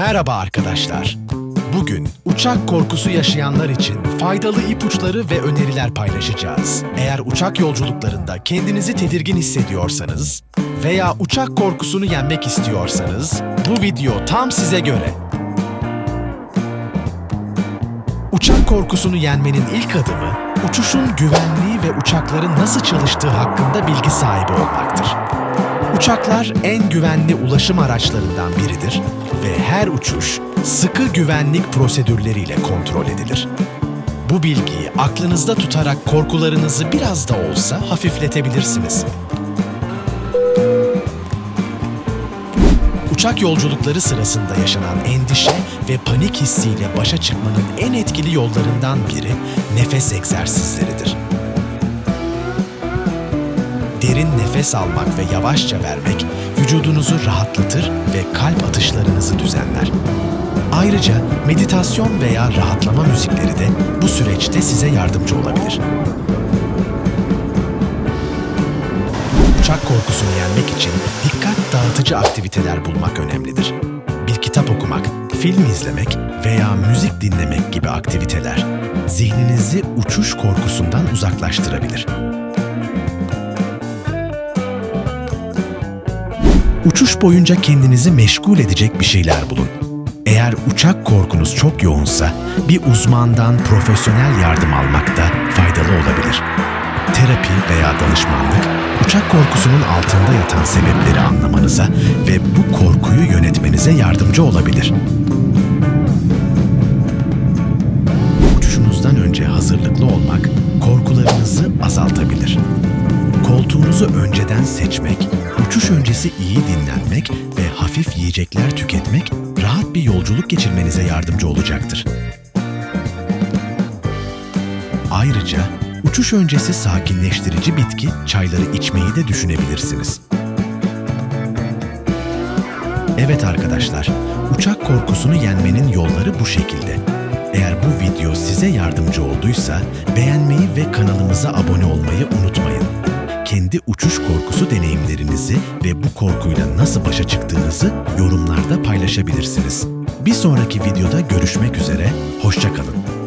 Merhaba arkadaşlar. Bugün uçak korkusu yaşayanlar için faydalı ipuçları ve öneriler paylaşacağız. Eğer uçak yolculuklarında kendinizi tedirgin hissediyorsanız veya uçak korkusunu yenmek istiyorsanız bu video tam size göre. Uçak korkusunu yenmenin ilk adımı, uçuşun güvenliği ve uçakların nasıl çalıştığı hakkında bilgi sahibi olmaktır. Uçaklar en güvenli ulaşım araçlarından biridir ve her uçuş sıkı güvenlik prosedürleriyle kontrol edilir. Bu bilgiyi aklınızda tutarak korkularınızı biraz da olsa hafifletebilirsiniz. Uçak yolculukları sırasında yaşanan endişe ve panik hissiyle başa çıkmanın en etkili yollarından biri nefes egzersizleridir. Derin nefes almak ve yavaşça vermek vücudunuzu rahatlatır ve kalp atışlarınızı düzenler. Ayrıca meditasyon veya rahatlama müzikleri de bu süreçte size yardımcı olabilir. Uçak korkusunu yenmek için dikkat dağıtıcı aktiviteler bulmak önemlidir. Bir kitap okumak, film izlemek veya müzik dinlemek gibi aktiviteler zihninizi uçuş korkusundan uzaklaştırabilir. Uçuş boyunca kendinizi meşgul edecek bir şeyler bulun. Eğer uçak korkunuz çok yoğunsa bir uzmandan profesyonel yardım almak da faydalı olabilir. Terapi veya danışmanlık uçak korkusunun altında yatan sebepleri anlamanıza ve bu korkuyu yönetmenize yardımcı olabilir. Koltuğunuzu önceden seçmek, uçuş öncesi iyi dinlenmek ve hafif yiyecekler tüketmek rahat bir yolculuk geçirmenize yardımcı olacaktır. Ayrıca uçuş öncesi sakinleştirici bitki çayları içmeyi de düşünebilirsiniz. Evet arkadaşlar, uçak korkusunu yenmenin yolları bu şekilde. Eğer bu video size yardımcı olduysa beğenmeyi ve kanalımıza abone olmayı unutmayın. Kendi uçuş korkusu deneyimlerinizi ve bu korkuyla nasıl başa çıktığınızı yorumlarda paylaşabilirsiniz. Bir sonraki videoda görüşmek üzere, hoşçakalın.